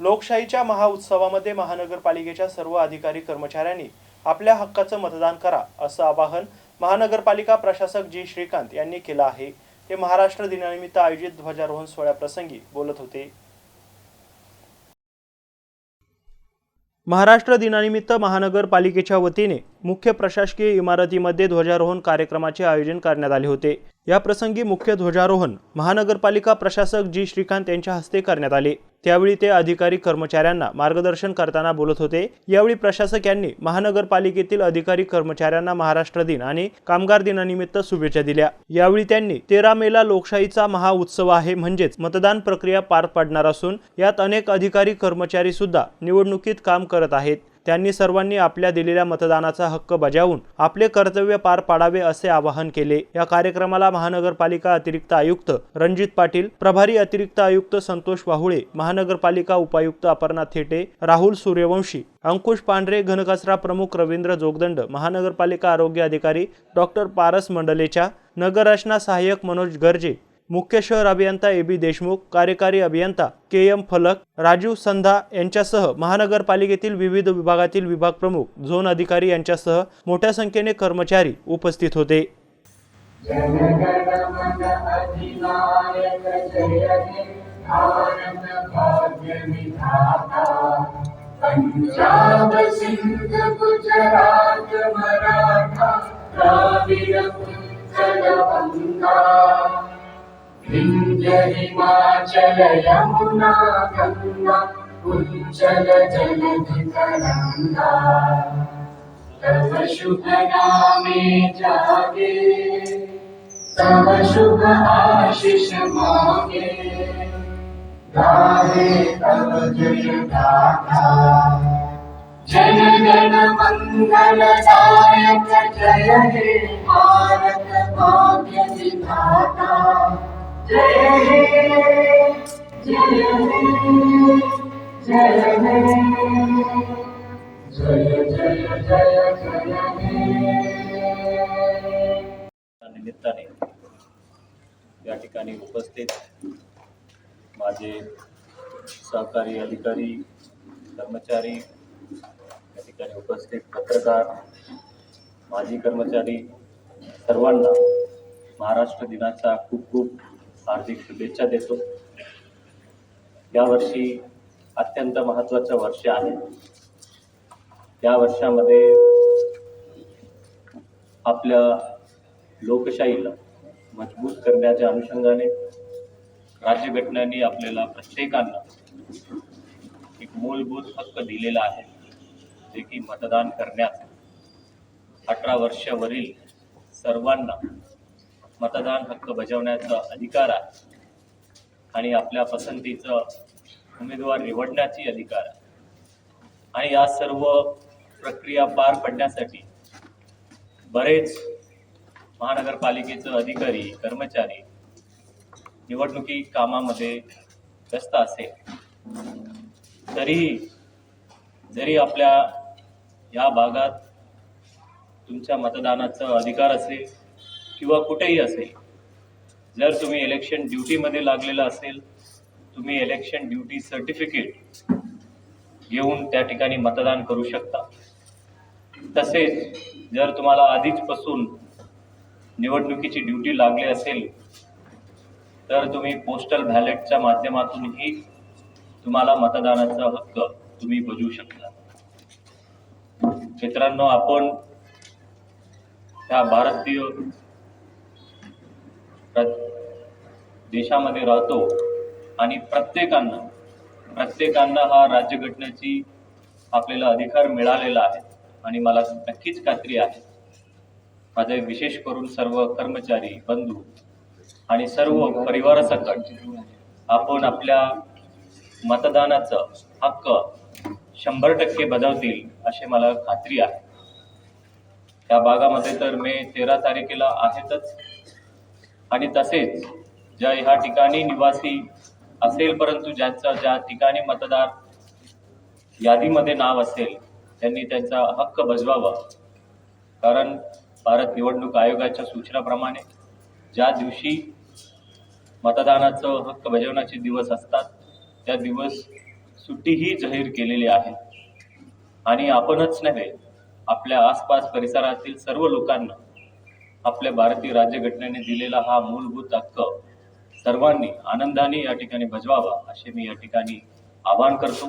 लोकशाहीच्या महाउत्सवामध्ये महानगरपालिकेच्या सर्व अधिकारी कर्मचाऱ्यांनी आपल्या हक्काचं मतदान करा असं आवाहन महानगरपालिका प्रशासक जी. श्रीकांत यांनी केलं आहे. ते महाराष्ट्र दिनानिमित्त आयोजित ध्वजारोहण सोहळ्याप्रसंगी बोलत होते. महाराष्ट्र दिनानिमित्त महानगरपालिकेच्या वतीने मुख्य प्रशासकीय इमारतीमध्ये ध्वजारोहण कार्यक्रमाचे आयोजन करण्यात आले होते. या प्रसंगी मुख्य ध्वजारोहण महानगरपालिका प्रशासक जी. श्रीकांत यांच्या हस्ते करण्यात आले. त्यावेळी ते अधिकारी कर्मचाऱ्यांना मार्गदर्शन करताना बोलत होते. यावेळी प्रशासक यांनी महानगरपालिकेतील अधिकारी कर्मचाऱ्यांना महाराष्ट्र दिन आणि कामगार दिनानिमित्त शुभेच्छा दिल्या. यावेळी त्यांनी तेरा मेला लोकशाहीचा महाउत्सव आहे म्हणजेच मतदान प्रक्रिया पार पाडणार असून यात अनेक अधिकारी कर्मचारी सुद्धा निवडणुकीत काम करत आहेत. त्यांनी सर्वांनी आपल्या दिलेल्या मतदानाचा हक्क बजावून आपले कर्तव्य पार पाडावे असे आवाहन केले. या कार्यक्रमाला महानगरपालिका अतिरिक्त आयुक्त रणजित पाटील प्रभारी अतिरिक्त आयुक्त संतोष वाहुळे महानगरपालिका उपायुक्त अपर्णा थेटे राहुल सूर्यवंशी अंकुश पांढरे घनकचरा प्रमुख रवींद्र जोगदंड महानगरपालिका आरोग्य अधिकारी डॉक्टर पारस मंडलेच्या नगररचना सहाय्यक मनोज गर्जे मुख्य शहर अभियंता ए बी देशमुख कार्यकारी अभियंता के एम फलक राजीव संधा यांच्यासह महानगरपालिकेतील विविध विभागातील विभाग प्रमुख झोन अधिकारी यांच्यासह मोठ्या संख्येने कर्मचारी उपस्थित होते. पंजाब सिंध गुजरात मराठा द्राविड उत्कल गंगा विंध्य हिमाचल यमुना गंगा उज्जल जलधि तरंगा तव शुभ नामे जागे तव शुभ आशीष मांगे गाहे तव जय गाथा जन गण मंगल दायक जय हे भारत निमित्ताने या ठिकाणी उपस्थित माझे सहकारी अधिकारी कर्मचारी या ठिकाणी उपस्थित पत्रकार माजी कर्मचारी सर्वांना महाराष्ट्र दिनाच्या खूप खूप हार्दिक शुभेच्छा देतो. यावर्षी अत्यंत महत्त्वाचं वर्ष आहे. या वर्षामध्ये आपल्या लोकशाहीला मजबूत करण्याच्या अनुषंगाने राज्यघटनेने आपल्याला प्रत्येकांना एक मूलभूत हक्क दिलेला आहे जे की मतदान करण्यात अठरा वर्षावरील सर्वांना मतदान हक्क बजावण्याचा अधिकार आहे आणि आपल्या पसंतीचं उमेदवार निवडण्याची अधिकार आणि या सर्व प्रक्रिया पार पडण्यासाठी बरेच महानगरपालिकेचं अधिकारी कर्मचारी निवडणुकी कामामध्ये व्यस्त असेल. तरीही जरी आपल्या या भागात तुमच्या मतदानाचा अधिकार असेल किंवा कुठेही असेल जर तुम्ही इलेक्शन ड्युटीमध्ये लागलेला असेल तुम्ही इलेक्शन ड्युटी सर्टिफिकेट घेऊन त्या ठिकाणी मतदान करू शकता. तसेच जर तुम्हाला आधीचपासून निवडणुकीची ड्युटी लागली असेल तर तुम्ही पोस्टल बॅलेटच्या माध्यमातूनही तुम्हाला मतदानाचा हक्क तुम्ही बजवू शकता. मित्रांनो आपण त्या भारतीय देशामध्ये राहतो. आणि प्रत्येकांना प्रत्येकांना हा राज्यघटनेची आपल्याला अधिकार मिळालेला आहे आणि मला नक्कीच खात्री आहे. माझे विशेष करून सर्व कर्मचारी बंधू आणि सर्व परिवारासकट आपण आपल्या मतदानाचा हक्क शंभर टक्के बजावतील असे मला खात्री आहे. त्या भागामध्ये तर मे तेरा तारखेला आहेतच. आणि तसेच ज्या ह्या ठिकाणी निवासी असेल परंतु ज्यांचा ज्या ठिकाणी मतदार यादीमध्ये नाव असेल त्यांनी त्यांचा हक्क बजवावा. कारण भारत निवडणूक आयोगाच्या सूचनाप्रमाणे ज्या दिवशी मतदानाचं हक्क बजावण्याचे दिवस असतात त्या दिवस सुट्टीही जाहीर केलेली आहे. आणि आपणच नव्हे आपल्या आसपास परिसरातील सर्व लोकांना आपल्या भारतीय राज्यघटनेने दिलेला हा मूलभूत हक्क सर्वांनी आनंदाने या ठिकाणी बजवावा असे मी या ठिकाणी आवाहन करतो.